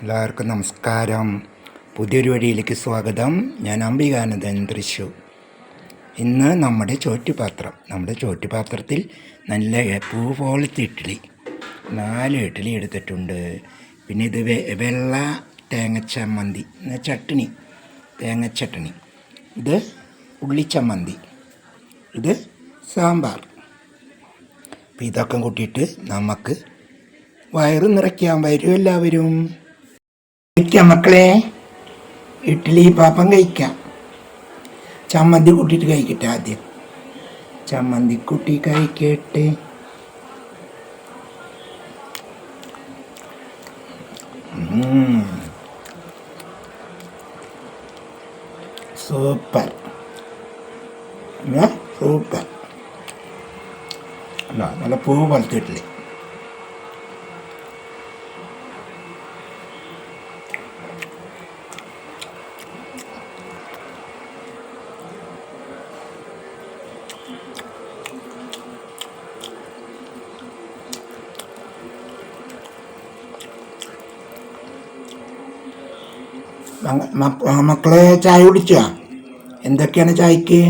എല്ലാവർക്കും നമസ്കാരം. പുതിയൊരു വഴിയിലേക്ക് സ്വാഗതം. ഞാൻ അംബികാനന്ദൻ തൃശൂർ ഇന്ന് നമ്മുടെ ചോറ്റുപാത്രം നമ്മുടെ ചോറ്റുപാത്രത്തിൽ നല്ല പൂ പോലത്തെ ഇഡ്ഡലി നാല് ഇഡ്ഡലി എടുത്തിട്ടുണ്ട്. പിന്നെ ഇത് വെള്ള ചട്ട്ണി ചട്ടണി തേങ്ങച്ചട്ടണി ഇത് ഉള്ളിച്ചമ്മന്തി ഇത് സാമ്പാർ. അപ്പോൾ ഇതൊക്കെ കൂട്ടിയിട്ട് നമുക്ക് വയറ് നിറയ്ക്കാൻ വരും എല്ലാവരും. കഴിക്കാം മക്കളെ. ഇഡ്ഡലി പാപ്പം കഴിക്കാം. ചമ്മന്തി കൂട്ടിയിട്ട് കഴിക്കട്ടെ ആദ്യം. ചമ്മന്തി കൂട്ടി കഴിക്കട്ടെ. സൂപ്പർ. സൂപ്പർ. നല്ല പൂ പോലത്തെ മക്കളെ ചായ കുടിച്ചോ? എന്തൊക്കെയാണ് ചായക്ക്?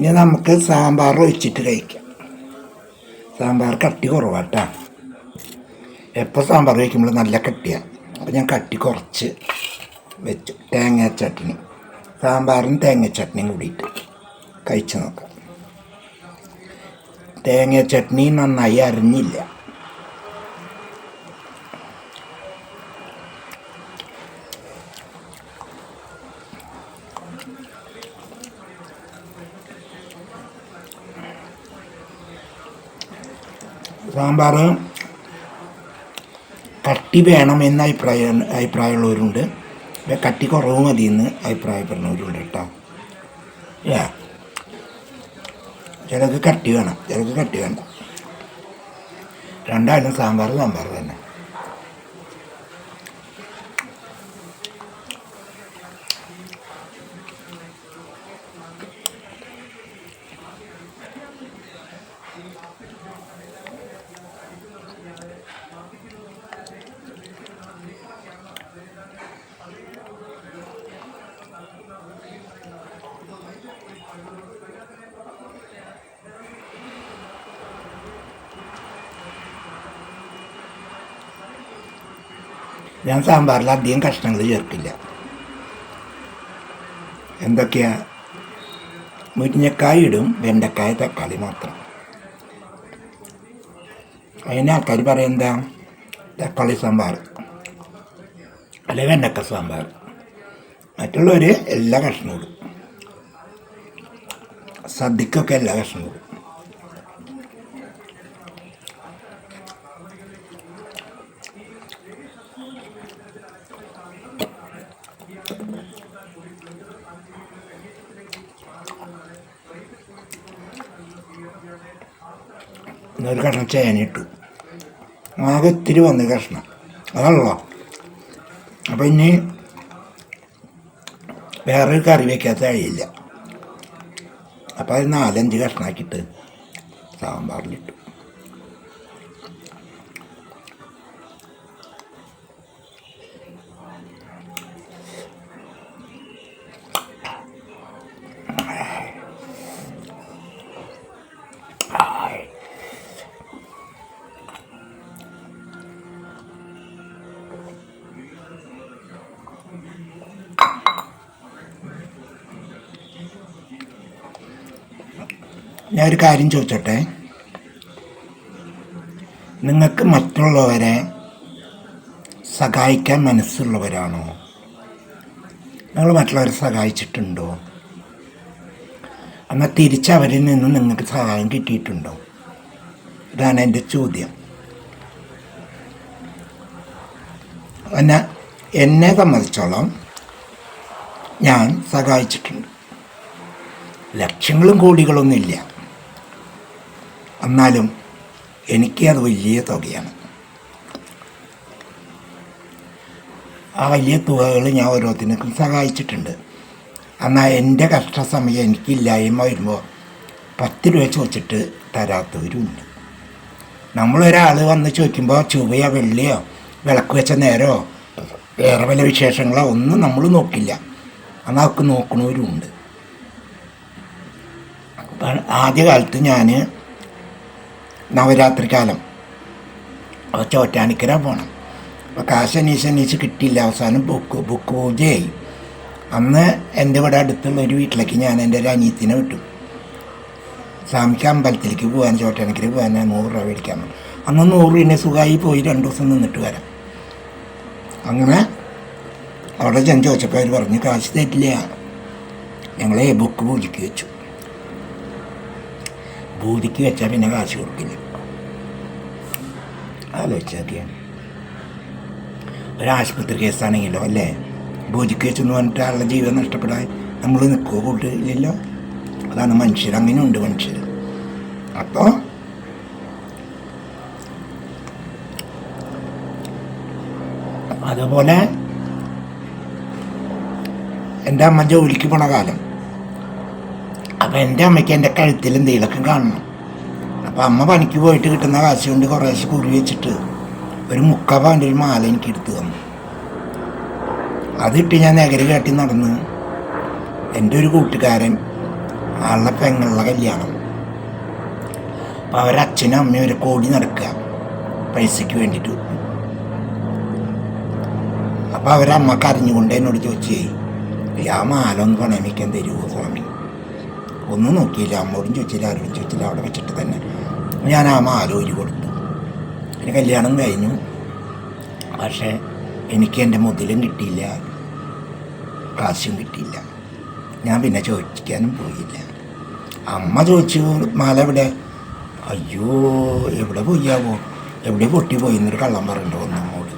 ഇനി നമുക്ക് സാമ്പാർ ഒഴിച്ചിട്ട് കഴിക്കാം. സാമ്പാർ കട്ടി കുറവാട്ടാ. എപ്പോൾ സാമ്പാർ കഴിക്കുമ്പോൾ നല്ല കട്ടിയാണ് അപ്പോൾ ഞാൻ കട്ടി കുറച്ച് വെച്ചു. തേങ്ങ ചട്നി. സാമ്പാറിന് തേങ്ങ ചട്നിയും കൂടിയിട്ട് കഴിച്ചു നോക്കാം. തേങ്ങ ചട്നി നന്നായി അരിഞ്ഞില്ല. സാമ്പാർ കട്ടി വേണം എന്ന അഭിപ്രായം അഭിപ്രായമുള്ളവരുണ്ട്. കട്ടി കുറവ് മതി എന്ന് അഭിപ്രായപ്പെടുന്നവരുണ്ട് കേട്ടോ. യാ ചിലക്ക് കട്ടി വേണം ചിലക്ക് കട്ടി വേണം. രണ്ടായാലും സാമ്പാർ സാമ്പാർ തന്നെ. ഞാൻ സാമ്പാറിൽ അധികം കഷ്ണങ്ങൾ ചേർക്കില്ല. എന്തൊക്കെയാ? മുരിഞ്ഞക്കായ ഇടും വെണ്ടക്കായ തക്കാളി മാത്രം. അതിന് ആൾക്കാർ എന്താ? തക്കാളി സാമ്പാർ അല്ലെ വെണ്ടക്ക സാമ്പാർ. മറ്റുള്ളവർ എല്ലാ കഷ്ണവും ഇടും. സദ്യക്കൊക്കെ എല്ലാ കഷ്ണവും ഇടും. ഒരു കഷ്ണം ചേനയിട്ടു. ആകെ ഇത്തിരി വന്ന് കഷ്ണം. അതാണല്ലോ അപ്പം ഇനി വേറൊരു കറി വയ്ക്കാത്ത കഴിയില്ല അപ്പം അത് നാലഞ്ച് കഷ്ണാക്കിയിട്ട് സാമ്പാറിലിട്ടു. ഞാൻ ഒരു കാര്യം ചോദിച്ചോട്ടെ? നിങ്ങൾക്ക് മറ്റുള്ളവരെ സഹായിക്കാൻ മനസ്സുള്ളവരാണോ? നിങ്ങൾ മറ്റുള്ളവരെ സഹായിച്ചിട്ടുണ്ടോ? എന്നാൽ തിരിച്ച് അവരിൽ നിന്ന് നിങ്ങൾക്ക് സഹായം കിട്ടിയിട്ടുണ്ടോ? ഇതാണ് എന്റെ ചോദ്യം. എന്നെ എന്നെ സംബന്ധിച്ചോളം ഞാൻ സഹായിച്ചിട്ടുണ്ട്. ലക്ഷങ്ങളും കോടികളൊന്നും ഇല്ല എന്നാലും എനിക്ക് അത് വലിയ തുകയാണ്. ആ വലിയ തുകകൾ ഞാൻ ഓരോരുത്തർക്കും സഹായിച്ചിട്ടുണ്ട്. എന്നാൽ എന്റെ കഷ്ടസമയം എനിക്കില്ലായ്മ വരുമ്പോൾ പത്ത് രൂപ ചോദിച്ചിട്ട് തരാത്തവരുമുണ്ട് നമ്മളൊരാൾ വന്ന് ചോദിക്കുമ്പോൾ ചുവയോ വെള്ളിയോ വിളക്ക് വെച്ച നേരോ വേറെ വല്ല വിശേഷങ്ങളോ ഒന്നും നമ്മൾ നോക്കില്ല. എന്നാൽ അവർക്ക് നോക്കണവരുമുണ്ട് ആദ്യകാലത്ത് ഞാൻ നവരാത്രി കാലം അപ്പോൾ ചോറ്റാനിക്കര പോകണം അപ്പോൾ കാശ് അന്വേഷിച്ച് അന്വേഷിച്ച് കിട്ടിയില്ല. അവസാനം ബുക്ക് ബുക്ക് പൂജയായി. അന്ന് എന്റെ ഇവിടെ അടുത്തുള്ള ഒരു വീട്ടിലേക്ക് ഞാൻ എന്റെ ഒരു അനിയത്തിനെ വിട്ടു. സ്വാമിക്ക് അമ്പലത്തിലേക്ക് പോകാൻ ചോറ്റാനിക്കര പോകാൻ നൂറ് രൂപ മേടിക്കാൻ. അന്ന് നൂറ് രൂപ സുഖമായി പോയി. രണ്ട് ദിവസം നിന്നിട്ട് വരാം. അങ്ങനെ അവിടെ ചെന്ന് ചോദിച്ചപ്പോൾ അവർ പറഞ്ഞു കാശ് തരില്ല. ഞങ്ങളെ ബുക്ക് പൂജയ്ക്ക് വെച്ചു. പൂജയ്ക്ക് വെച്ചാൽ പിന്നെ കാശ് കൊടുക്കില്ല. ആലോചിച്ചൊക്കെയാണ് ഒരാശുപത്രി കേസാണെങ്കിലോ അല്ലേ? ഭൂതിക്ക് വെച്ചെന്ന് പറഞ്ഞിട്ട് ആളുടെ ജീവൻ നഷ്ടപ്പെടാൻ നമ്മൾ നിൽക്കുക കൂട്ടില്ലല്ലോ അതാണ് മനുഷ്യർ അങ്ങനെ ഉണ്ട് മനുഷ്യർ അപ്പോൾ അതുപോലെ എന്റെ അമ്മ ജോലിക്ക് പോണ കാലം. അപ്പം എന്റെ അമ്മയ്ക്ക് എന്റെ കഴുത്തിൽ എന്തെങ്കിലുമൊക്കെ കാണണം. അപ്പം അമ്മ പണിക്ക് പോയിട്ട് കിട്ടുന്ന കാശ് കൊണ്ട് കുറേശ്ശെ കുറി വെച്ചിട്ട് ഒരു മുക്കാ പവന്റെ ഒരു മാല എനിക്ക് എടുത്തു തന്നു. അതിട്ട് ഞാൻ നഗര കാട്ടി നടന്ന്. എന്റെ ഒരു കൂട്ടുകാരൻ ആളുടെ പെങ്ങളുടെ കല്യാണം. അപ്പം അവരച്ഛനും അമ്മയും ഒരു കോടി നടക്കുക പൈസയ്ക്ക് വേണ്ടിയിട്ട്. അപ്പോൾ അവരമ്മ കരഞ്ഞുകൊണ്ട് എന്നോട് ചോദിച്ചേ ആ മാല ഒന്ന് പണയമിക്കാൻ തരുമോ സ്വാമി ഒന്നും നോക്കിയില്ല. അമ്മോടും ചോദിച്ചില്ല ആരോടും ചോദിച്ചില്ല അവിടെ വെച്ചിട്ട് തന്നെ. ഞാൻ ആ ഒരു കൊടുത്തു. പിന്നെ കല്യാണം കഴിഞ്ഞു. പക്ഷേ എനിക്ക് എന്റെ മുതലും കിട്ടിയില്ല. കാശും കിട്ടിയില്ല. ഞാൻ പിന്നെ ചോദിക്കാനും പോയില്ല. അമ്മ ചോദിച്ചു മാല എവിടെ? അയ്യോ എവിടെ പോയാവോ എവിടെ പൊട്ടി പോയി? എന്നൊരു കള്ളം പറയണ്ടോ ഒന്ന് അമ്മോട്.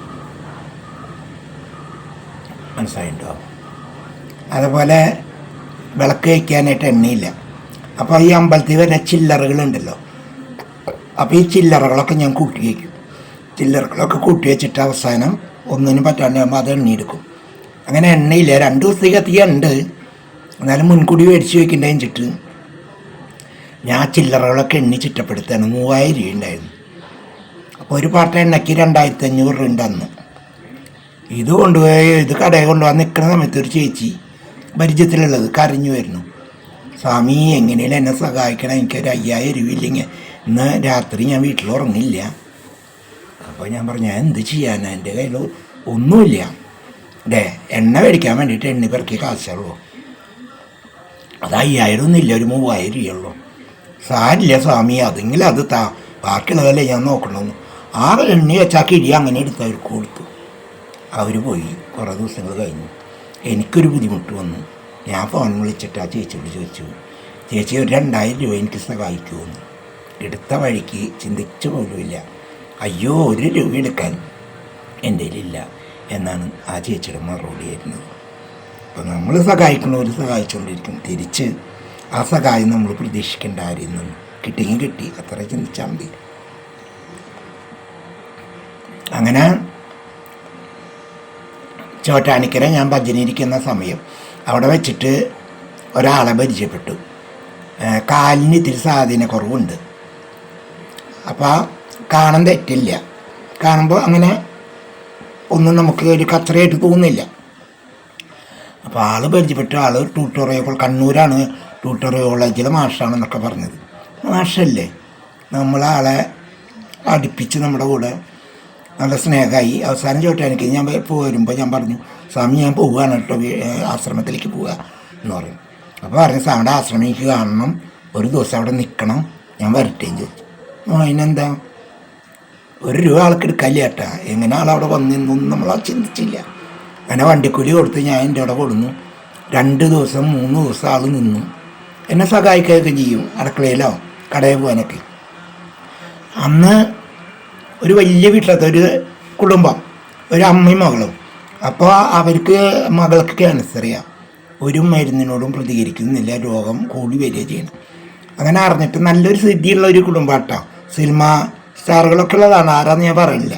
മനസ്സിലായിട്ടോ അതുപോലെ വിളക്ക് വയ്ക്കാനായിട്ട് എണ്ണയില്ല. അപ്പോൾ ഈ അമ്പലത്തിൽ വരുന്ന ചില്ലറകളുണ്ടല്ലോ. അപ്പോൾ ഈ ചില്ലറകളൊക്കെ ഞാൻ കൂട്ടി വയ്ക്കും. ചില്ലറകളൊക്കെ കൂട്ടി വെച്ചിട്ട് അവസാനം ഒന്നിനും പറ്റാണ്ടാകുമ്പോൾ അത് എണ്ണിയെടുക്കും. അങ്ങനെ എണ്ണയില്ല രണ്ട് ദിവസത്തേക്ക് ഉണ്ട്. എന്നാലും മുൻകൂടി മേടിച്ച് വയ്ക്കേണ്ട വെച്ചിട്ട് ഞാൻ ചില്ലറകളൊക്കെ എണ്ണി ചിട്ടപ്പെടുത്താണ് മൂവായിരം രൂപ ഉണ്ടായിരുന്നു. അപ്പോൾ ഒരു പാട്ട എണ്ണയ്ക്ക് രണ്ടായിരത്തി അഞ്ഞൂറ് രൂപ ഉണ്ട് അന്ന്. ഇത് കൊണ്ടുപോയി ഇത് കടയിൽ കൊണ്ടുപോകാൻ നിൽക്കുന്ന സമയത്ത് ഒരു ചേച്ചി പരിചയത്തിലുള്ളത് കരഞ്ഞു വരുന്നു. സ്വാമി എങ്ങനെയാലും എന്നെ സഹായിക്കണം? എനിക്കൊരു അയ്യായിരം രൂപ ഇല്ലെങ്കിൽ ഇന്ന് രാത്രി ഞാൻ വീട്ടിൽ ഉറങ്ങില്ല അപ്പോൾ ഞാൻ പറഞ്ഞു ഞാൻ എന്ത് ചെയ്യാനാ? എന്റെ കയ്യിൽ ഒന്നുമില്ല. ഡേ എണ്ണ മേടിക്കാൻ വേണ്ടിയിട്ട് എണ്ണി പെറുക്കി കാശുള്ളൂ അത് അയ്യായിരം ഒന്നുമില്ല ഒരു മൂവായിരം രൂപയുള്ളൂ സാരില്ല സ്വാമി അതെങ്കിലും അത് താ. ബാക്കിയുള്ളതല്ലേ ഞാൻ നോക്കണമെന്ന് ആറ് എണ്ണി വെച്ചാൽ കിഴി അങ്ങനെ എടുത്ത് അവർക്ക് കൊടുത്തു. അവർ പോയി. കുറേ ദിവസങ്ങൾ കഴിഞ്ഞു. എനിക്കൊരു ബുദ്ധിമുട്ട് വന്നു. ഞാൻ ഫോൺ വിളിച്ചിട്ട് ചേച്ചിയോട് ചോദിച്ചു ചേച്ചി ഒരു രണ്ടായിരം രൂപ എനിക്ക് സഹായിക്കുമെന്ന്. എടുത്ത വഴിക്ക് ചിന്തിച്ചു പോലുമില്ല. അയ്യോ ഒരു രൂപ എടുക്കാൻ എന്റെ കയ്യിലില്ല എന്നാണ് ആ ചേച്ചിയുടെ മറുപടി ആയിരുന്നത്. അപ്പോൾ നമ്മൾ സഹായിക്കുന്നവർ സഹായിച്ചുകൊണ്ടിരിക്കും തിരിച്ച് ആ സഹായം നമ്മൾ പ്രതീക്ഷിക്കേണ്ട ആരെയും കിട്ടിയെങ്കിൽ കിട്ടി അത്ര ചിന്തിച്ചാൽ മതി. അങ്ങനെ ചോറ്റാനിക്കര ഞാൻ ഭജനിരിക്കുന്ന സമയം അവിടെ വെച്ചിട്ട് ഒരാളെ പരിചയപ്പെട്ടു. കാലിന് ഇത്തിരി സ്വാധീന കുറവുണ്ട്. അപ്പോൾ കാണാൻ തെറ്റില്ല. കാണുമ്പോൾ അങ്ങനെ ഒന്നും നമുക്ക് ഒരു കച്ചറയായിട്ട് തോന്നുന്നില്ല അപ്പോൾ ആൾ പരിചയപ്പെട്ട ആൾ ട്യൂട്ടോറിയോ കണ്ണൂരാണ് കോളേജിലെ മാഷാണെന്നൊക്കെ പറഞ്ഞത്. മാഷല്ലേ? നമ്മളാളെ അടുപ്പിച്ച് നമ്മുടെ കൂടെ നല്ല സ്നേഹമായി. അവസാനം ചോട്ടാനിക്ക് ഞാൻ വരുമ്പോൾ ഞാൻ പറഞ്ഞു സ്വാമി ഞാൻ പോവുകയാണ് കേട്ടോ ആശ്രമത്തിലേക്ക് പോവുക എന്ന് പറയും അപ്പോൾ പറഞ്ഞു സ്വാമിയുടെ ആശ്രമം എനിക്ക് കാണണം. ഒരു ദിവസം അവിടെ നിൽക്കണം ഞാൻ വരട്ടേം ചോദിച്ചു. അതിനെന്താ? ഒരു രൂപ ആൾക്ക് എടുക്കാല്ല ചേട്ടാ. എങ്ങനെ ആളവിടെ വന്നിന്നൊന്നും നമ്മൾ ചിന്തിച്ചില്ല. അങ്ങനെ വണ്ടിക്കൂലി കൊടുത്ത് ഞാൻ എന്റെ അവിടെ കൊടുന്നു. രണ്ട് ദിവസം മൂന്ന് ദിവസം ആൾ നിന്നു. എന്നെ സഹായിക്കുകയൊക്കെ ചെയ്യും അടുക്കളയിലോ കടയിൽ പോകാനൊക്കെ. അന്ന് ഒരു വലിയ വീട്ടിലത്തെ ഒരു കുടുംബം ഒരു അമ്മയും മകളും. അപ്പോൾ അവർക്ക് മകൾക്ക് ക്യാൻസറിയാണ് ഒരു മരുന്നിനോടും പ്രതികരിക്കുന്നില്ല. രോഗം കൂടി വരിക ചെയ്യണം. അങ്ങനെ അറിഞ്ഞിട്ട് നല്ലൊരു സിദ്ധിയുള്ള ഒരു കുടുംബാട്ടോ. സിനിമ സ്റ്റാറുകളൊക്കെ ഉള്ളതാണ്. ആരാന്ന് ഞാൻ പറയില്ല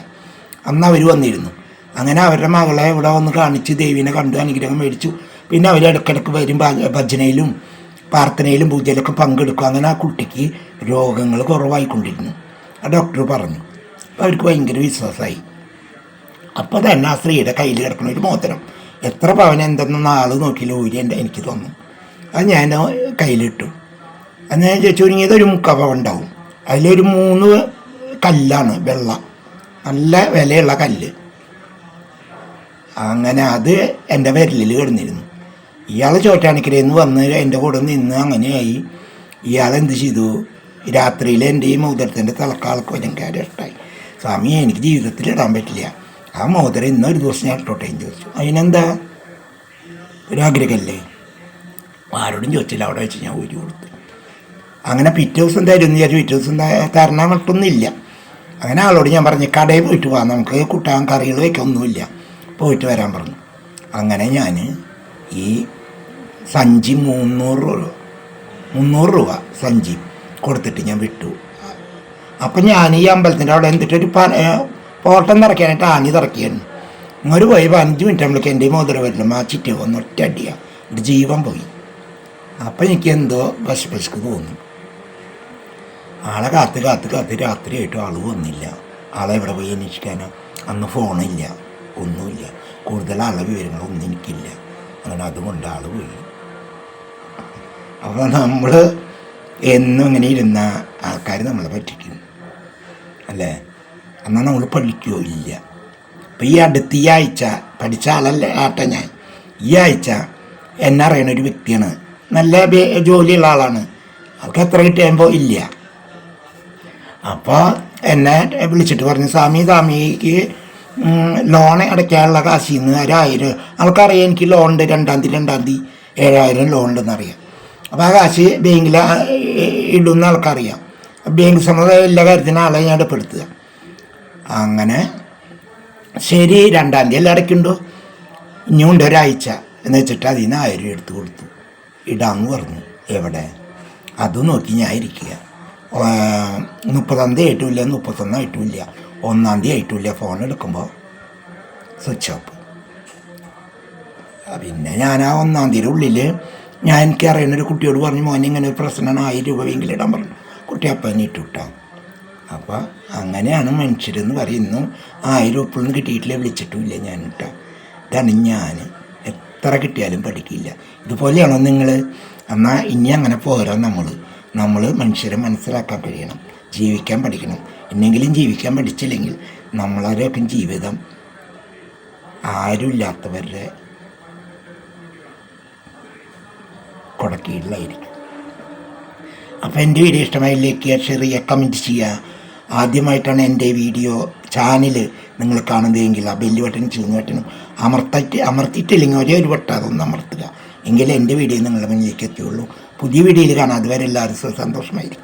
അന്ന് അവർ വന്നിരുന്നു. അങ്ങനെ അവരുടെ മകളെ ഇവിടെ വന്ന് കാണിച്ച് ദേവീനെ കണ്ടു അനുഗ്രഹം മേടിച്ചു. പിന്നെ അവർ ഇടയ്ക്കിടയ്ക്ക് വരും ഭജനയിലും പ്രാർത്ഥനയിലും പൂജയിലൊക്കെ പങ്കെടുക്കും. അങ്ങനെ ആ കുട്ടിക്ക് രോഗങ്ങൾ കുറവായിക്കൊണ്ടിരുന്നു. ആ ഡോക്ടർ പറഞ്ഞു അവർക്ക് ഭയങ്കര വിശ്വാസമായി. അപ്പോൾ തന്നെ ആ സ്ത്രീയുടെ കയ്യിൽ കിടക്കുന്ന ഒരു മോതിരം. എത്ര പവൻ എന്തെന്നൊന്നും ആൾ നോക്കി ഊരി എന്റെ എനിക്ക് തോന്നും അത് ഞാൻ കയ്യിലിട്ടു. അന്ന് ഞാൻ ചോദിച്ചു ഒരുങ്ങിയത് ഒരു മുക്കാൽ പവൻ ഉണ്ടാവും. അതിലൊരു മൂന്ന് കല്ലാണ് വെള്ള. നല്ല വിലയുള്ള കല്ല്. അങ്ങനെ അത് എന്റെ വിരലിൽ കിടന്നിരുന്നു. ഇയാൾ ചോറ്റാണിക്കരയിൽ നിന്ന് വന്ന് എന്റെ കൂടെ നിന്ന് അങ്ങനെയായി. ഇയാൾ എന്ത് ചെയ്തു? രാത്രിയിൽ എന്റെ ഈ മോതിരത്തിന്റെ തലക്കാൾക്ക് ഭയങ്കര ഇഷ്ടമായി സ്വാമി എനിക്ക് ജീവിതത്തിൽ ഇടാൻ പറ്റില്ല. ആ മോതിരം ഇന്നൊരു ദിവസം ഞാൻ ഇട്ടോട്ടെ എന്ന് ചോദിച്ചു അതിനെന്താ? ഒരു ആഗ്രഹമല്ലേ? ആരോടും ചോദിച്ചില്ല അവിടെ വെച്ച് ഞാൻ ഊരി കൊടുത്തു. അങ്ങനെ പിറ്റേ ദിവസം തരും എന്ന് വിചാരിച്ചു പിറ്റേ ദിവസം തരണം മട്ടൊന്നുമില്ല. അങ്ങനെ ആളോട് ഞാൻ പറഞ്ഞു കടയിൽ പോയിട്ട് പോകാം നമുക്ക് കുട്ടാൻ കറികൾ വയ്ക്കൊന്നുമില്ല പോയിട്ട് വരാൻ പറഞ്ഞു. അങ്ങനെ ഞാൻ ഈ സഞ്ചി മുന്നൂറ് രൂപ മുന്നൂറ് രൂപ സഞ്ചി കൊടുത്തിട്ട് ഞാൻ വിട്ടു. അപ്പം ഞാൻ ഈ അമ്പലത്തിന്റെ അവിടെ എന്തിട്ടൊരു ഒരു പോട്ടം നിറയ്ക്കാനായിട്ട് ആണി തിറക്കിയാണ് ഇങ്ങോട്ട് പോയി അഞ്ച് മിനിറ്റ് നമ്മൾ എന്റെ മോതിരം വരില്ല ആ ചിറ്റ വന്ന് ഒറ്റ അടിയാണ് എന്റെ ജീവൻ പോയി. അപ്പം എനിക്ക് എന്തോ പശുപശുക്ക് തോന്നി. ആളെ കാത്ത് കാത്ത് കാത്ത് രാത്രിയായിട്ടും ആൾ വന്നില്ല. ആളെ എവിടെ പോയി അന്വേഷിക്കാനോ? അന്ന് ഫോണില്ല ഒന്നുമില്ല. കൂടുതൽ ആളെ വിവരങ്ങളൊന്നും എനിക്കില്ല. അങ്ങനെ അതുകൊണ്ട് ആൾ പോയി. അപ്പോൾ നമ്മൾ എന്നും ഇങ്ങനെ ഇരുന്ന ആൾക്കാർ നമ്മളെ പറ്റിക്കും. അല്ലേ? എന്നാൽ നമ്മൾ പഠിക്കുകയോ ഇല്ല. അപ്പം ഈ അടുത്ത് ഈ ആഴ്ച പഠിച്ച ആളല്ല? ആട്ടെ ഞാൻ. ഈ ആഴ്ച എന്നെ അറിയണ ഒരു വ്യക്തിയാണ്. നല്ല ജോലിയുള്ള ആളാണ്. അവർക്ക് എത്ര കിട്ടിയപ്പോൾ ഇല്ല. അപ്പോൾ എന്നെ വിളിച്ചിട്ട് പറഞ്ഞു സ്വാമി സ്വാമിക്ക് ലോൺ അടയ്ക്കാനുള്ള കാശിൽ നിന്ന് ഒരായിരം ആൾക്കറിയാം എനിക്ക് ലോൺ ഉണ്ട് രണ്ടാം തീയതി രണ്ടാം തീയതി ഏഴായിരം ലോൺ ഉണ്ടെന്ന് അറിയാം അപ്പോൾ ആ കാശ് ബാങ്കിൽ ഇടുന്ന ആൾക്കറിയാം. സമുദായം എല്ലാ കാര്യത്തിനും ആളെ ഞാൻ ഇടപ്പെടുത്തുക അങ്ങനെ ശരി രണ്ടാം തീയതി എല്ലാം അടയ്ക്കുണ്ടോ? ഇനിയുണ്ട് ഒരാഴ്ച എന്ന് വെച്ചിട്ട് അതിൽ നിന്ന് ആയിരം എടുത്തു കൊടുത്തു. ഇടാന്ന് പറഞ്ഞു. എവിടെ? അത് നോക്കി ഞാൻ ഇരിക്കുക മുപ്പതാം തീയതി ആയിട്ടുമില്ല മുപ്പത്തൊന്നായിട്ടുമില്ല ഒന്നാം തീയതി ആയിട്ടുമില്ല ഫോൺ എടുക്കുമ്പോൾ സ്വിച്ച് ഓഫ് പിന്നെ ഞാൻ ആ ഒന്നാം തീയതി ഉള്ളിൽ ഞാൻ എനിക്ക് അറിയുന്ന ഒരു കുട്ടിയോട് പറഞ്ഞു മോനെ ഇങ്ങനെ ഒരു പ്രശ്നമാണ് ആയിരം രൂപ വെങ്കിലിടാൻ പറഞ്ഞു. കുട്ടി അപ്പം ഇട്ടു കിട്ടാം അപ്പോൾ അങ്ങനെയാണ് മനുഷ്യരെന്ന് പറയുന്നു ആയിരം ഉപ്പിളൊന്നും കിട്ടിയിട്ടില്ല വിളിച്ചിട്ടുമില്ല ഞാൻ കേട്ടോ ഇതാണ് ഞാൻ. എത്ര കിട്ടിയാലും പഠിക്കില്ല. ഇതുപോലെയാണോ നിങ്ങൾ എന്നാൽ ഇനി അങ്ങനെ പോരാ നമ്മൾ നമ്മൾ മനുഷ്യരെ മനസ്സിലാക്കാൻ കഴിയണം. ജീവിക്കാൻ പഠിക്കണം. എന്നെങ്കിലും ജീവിക്കാൻ പഠിച്ചില്ലെങ്കിൽ നമ്മളാരെയൊക്കെ ജീവിതം ആരുമില്ലാത്തവരുടെ കൊടക്കീഴിലായിരിക്കും അപ്പോൾ എന്റെ വീഡിയോ ഇഷ്ടമായി ലൈക്ക് ചെയ്യുക ഷെയർ ചെയ്യുക കമന്റ് ചെയ്യുക ആദ്യമായിട്ടാണ് എന്റെ വീഡിയോ ചാനൽ നിങ്ങൾ കാണുന്നതെങ്കിൽ ആ ബെല്ല് ബട്ടനും ചൂന്ന് ബട്ടനും അമർത്തിട്ട് അമർത്തിയിട്ടില്ലെങ്കിൽ ഒരേ ഒരു വട്ടം അതൊന്ന് അമർത്തുക. എങ്കിലേ എന്റെ വീഡിയോ നിങ്ങളുടെ മുന്നിലേക്ക് എത്തുകയുള്ളൂ പുതിയ വീഡിയോയിൽ കാണാം. അതുവരെ എല്ലാവരും സന്തോഷമായിരിക്കും.